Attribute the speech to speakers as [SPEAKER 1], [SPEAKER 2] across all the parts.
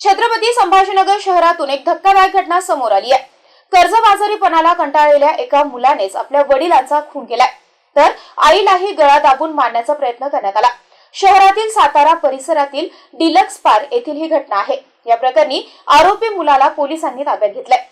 [SPEAKER 1] छत्रपती संभाजीनगर शहरातून एक धक्कादायक घटना समोर आली आहे. कर्जबाजारीपणाला कंटाळलेल्या एका मुलानेच आपल्या वडिलांचा खून केलाय. तर आईलाही गळा दाबून मारण्याचा प्रयत्न करण्यात आला. शहरातील सातारा परिसरातील डिलक्स पार्क येथील ही घटना आहे. या प्रकरणी आरोपी मुलाला पोलिसांनी ताब्यात घेतलंय.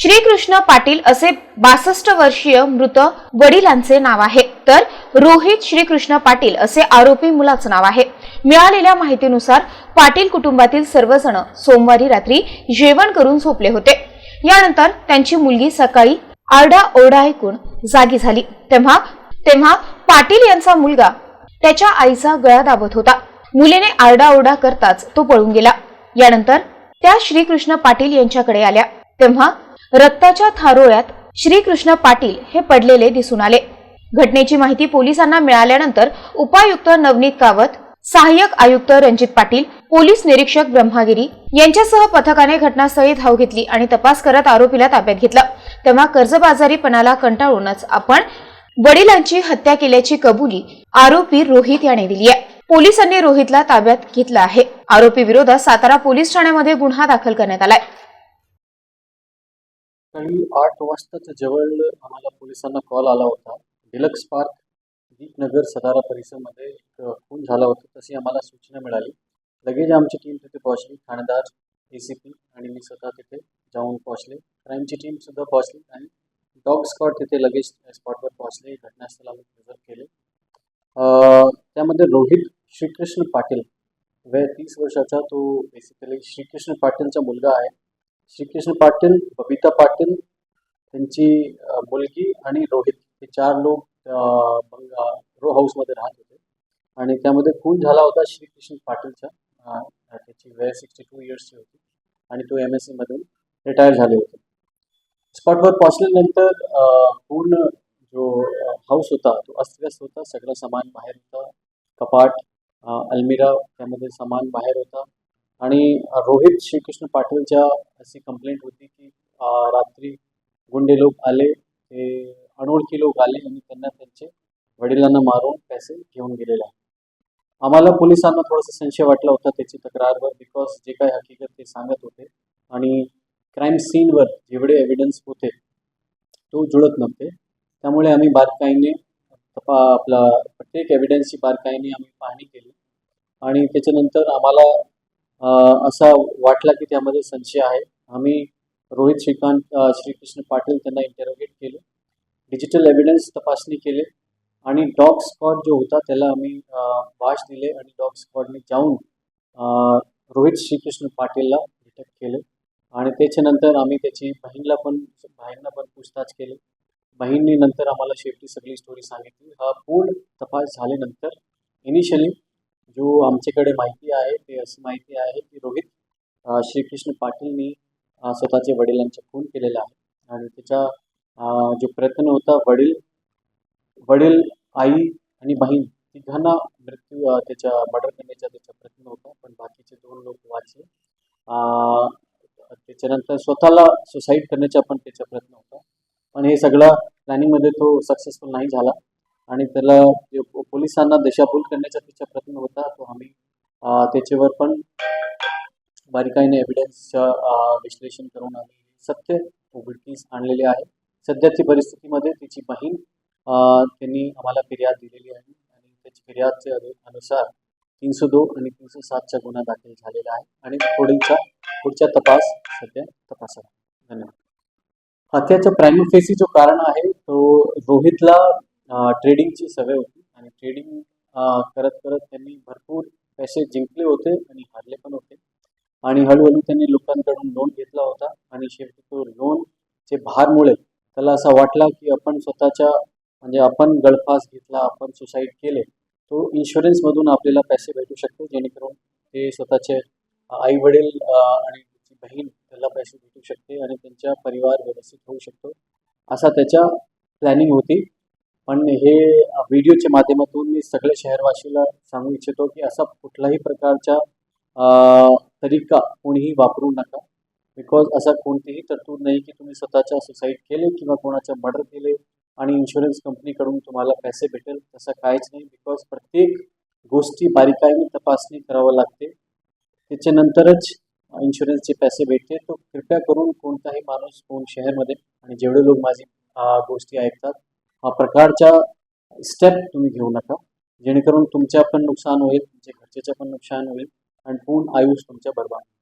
[SPEAKER 1] श्रीकृष्ण पाटील असे बासष्ट वर्षीय मृत वडिलांचे नाव आहे. तर रोहित श्रीकृष्ण पाटील असे आरोपी मुलाचं नाव आहे. मिळालेल्या माहितीनुसार पाटील कुटुंबातील सर्वजण सोमवारी रात्री जेवण करून झोपले होते. यानंतर त्यांची मुलगी सकाळी आरडा ओरडा ऐकून जागी झाली. तेव्हा तेव्हा पाटील यांचा मुलगा त्याच्या आईचा गळा दाबत होता. मुलीने आरडाओरडा करताच तो पळून गेला. यानंतर त्या श्रीकृष्ण पाटील यांच्याकडे आल्या. तेव्हा रक्ताच्या थारोळ्यात श्रीकृष्ण पाटील हे पडलेले दिसून आले. घटनेची माहिती पोलिसांना मिळाल्यानंतर उपायुक्त नवनीत कावत सहाय्यक आयुक्त रणजित पाटील पोलीस निरीक्षक ब्रह्मागिरी यांच्यासह पथकाने घटनास्थळी धाव घेतली आणि तपास करत आरोपीला ताब्यात घेतलं. तेव्हा कर्जबाजारीपणाला कंटाळूनच आपण वडिलांची हत्या केल्याची कबुली आरोपी रोहित याने दिली आहे. पोलिसांनी रोहितला ताब्यात घेतलं आहे. आरोपी विरोधात सातारा पोलीस ठाण्यामध्ये गुन्हा दाखल करण्यात आलाय.
[SPEAKER 2] सकाळी आठ वाजताच्या जवळ आम्हाला पोलिसांना कॉल आला होता. डिलक्स पार्क दीपनगर सदारा परिसरमध्ये एक खून झाला होता तशी आम्हाला सूचना मिळाली. लगेच आमची टीम तिथे पोहोचली. ठाणेदार ए सी पी आणि मी स्वतः तिथे जाऊन पोहोचले. क्राईमची टीमसुद्धा पोहोचली आणि डॉग स्कॉट तिथे लगेच स्पॉटवर पोहोचले. घटनास्थळ आम्ही प्रिझर्व केले त्यामध्ये रोहित श्रीकृष्ण पाटील वय तीस वर्षाचा तो बेसिकली श्रीकृष्ण पाटीलचा मुलगा आहे. श्रीकृष्ण पाटील बबिता पाटील त्यांची मुलगी आणि रोहित हे चार लोक रो हाऊसमध्ये राहत होते. आणि त्यामध्ये खून झाला होता श्रीकृष्ण पाटीलचा. त्याची वय सिक्स्टी टू इयर्सची होती. आणि तो एम एस सीमधून रिटायर झाले होते. स्पॉटवर पोहोचल्यानंतर पूर्ण जो हाऊस होता तो अस्तव्यस्त होता. सगळं सामान बाहेर होतं. कपाट अल्मिरा अलमिरा त्यामध्ये सामान बाहेर होता. आणि रोहित श्रीकृष्ण पाटीलच्या अशी कंप्लेंट होती की रात्री गुंडे लोक आले ते अनोळखी लोक आले आणि त्यांना त्यांचे वडिलांना मारून पैसे घेऊन गेलेले आहे आम्हाला पोलिसांना थोडासा संशय वाटला होता त्याची तक्रारवर बिकॉज जे काही हकीकत ते सांगत होते आणि क्राईम सीनवर जेवढे एव्हिडन्स होते तो जुळत नव्हते. त्यामुळे आम्ही बारकाईने तपा आपला प्रत्येक एव्हिडन्सची बारकाईने आम्ही पाहणी केली. आणि त्याच्यानंतर आम्हाला असा वाटला की त्यामध्ये संशय आहे. आम्ही रोहित श्रीकांत श्रीकृष्ण पाटील त्यांना इंटरोगेट केले. डिजिटल एव्हिडन्स तपासणी केले आणि डॉग स्क्वॉड जो होता त्याला आम्ही वाश दिले आणि डॉग स्क्वॉडने जाऊन रोहित श्रीकृष्ण पाटीलला अटक केले. आणि त्याच्यानंतर आम्ही त्याची बहीणला पण बहीणला पण पूछताछ केली. बहिणीनंतर आम्हाला शेवटी सगळी स्टोरी सांगितली. हा पूर्ण तपास झाल्यानंतर इनिशियली जो आमच्याकडे माहिती आहे ते अशी माहिती आहे की रोहित श्रीकृष्ण पाटीलनी स्वतःच्या वडिलांचे खून केलेला आहे. आणि त्याचा जो प्रयत्न होता वडील वडील आई आणि बहीण तिघांना मृत्यू त्याच्या मर्डर करण्याचा त्याचा प्रयत्न होता पण बाकीचे दोन लोक वाचले त्याच्यानंतर स्वतःला सुसाईड करण्याचा पण त्याचा प्रयत्न होता. पण हे सगळं प्लॅनिंगमध्ये तो सक्सेसफुल नाही झाला. आणि त्याला पोलिसांना दिशाभूल करण्याचा तिचा प्रयत्न होता तो आम्ही त्याच्यावर पण बारीकाईने एव्हिडन्सचं विश्लेषण करून आम्ही सत्य उघडकीस आणलेले आहे. सध्याची परिस्थितीमध्ये तिची बहीण त्यांनी आम्हाला फिर्याद दिलेली आहे आणि त्याची फिर्यादच्या अनुसार तीनशे दोन आणि तीनशे सातचा गुन्हा दाखल झालेला आहे आणि पुढीलचा पुढचा तपास सध्या तपासा धन्यवाद. हत्याच्या प्रायमरी फेसी जो कारण आहे तो रोहितला ट्रेडिंगची सवय होती आणि ट्रेडिंग करत करत त्यांनी भरपूर पैसे जिंकले होते आणि हारले पण होते. आणि हळूहळू त्यांनी लोकांकडून लोन घेतला होता आणि शेवटी तो लोनचे भारमुळे त्याला असा वाटला की आपण स्वतःच्या म्हणजे आपण गळफास घेतला आपण सुसाईड केले तो इन्शुरन्समधून आपल्याला पैसे भेटू शकतो जेणेकरून ते स्वतःचे आई वडील आणि त्याची बहीण त्याला पैसे भेटू शकते आणि त्यांचा परिवार व्यवस्थित होऊ शकतो. असा त्याच्या प्लॅनिंग होती. पण हे व्हिडिओच्या माध्यमातून मी सगळ्या शहरवासीला सांगू इच्छितो की असा कुठलाही प्रकारचा तरीका कोणीही वापरू नका. बिकॉज असा कोणतीही तरतूद नाही की तुम्ही स्वतःच्या सुसाईड केले किंवा कोणाचं मर्डर केले आणि इन्शुरन्स कंपनीकडून तुम्हाला पैसे भेटेल तसं काहीच नाही. बिकॉज प्रत्येक गोष्टी बारीकाईने तपासणी करावं लागते. त्याच्यानंतरच इन्शुरन्सचे पैसे भेटते. तो कृपया करून कोणताही माणूस कोण शहरमध्ये आणि जेवढे लोक माझी गोष्टी ऐकतात प्रकारच्या स्टेप तुम्ही घेऊ नका जेणेकरून तुमच्या पण नुकसान होईल तुमच्या घरच्याच्या पण नुकसान होईल आणि पूर्ण आयुष तुमच्या बर्बाद होईल.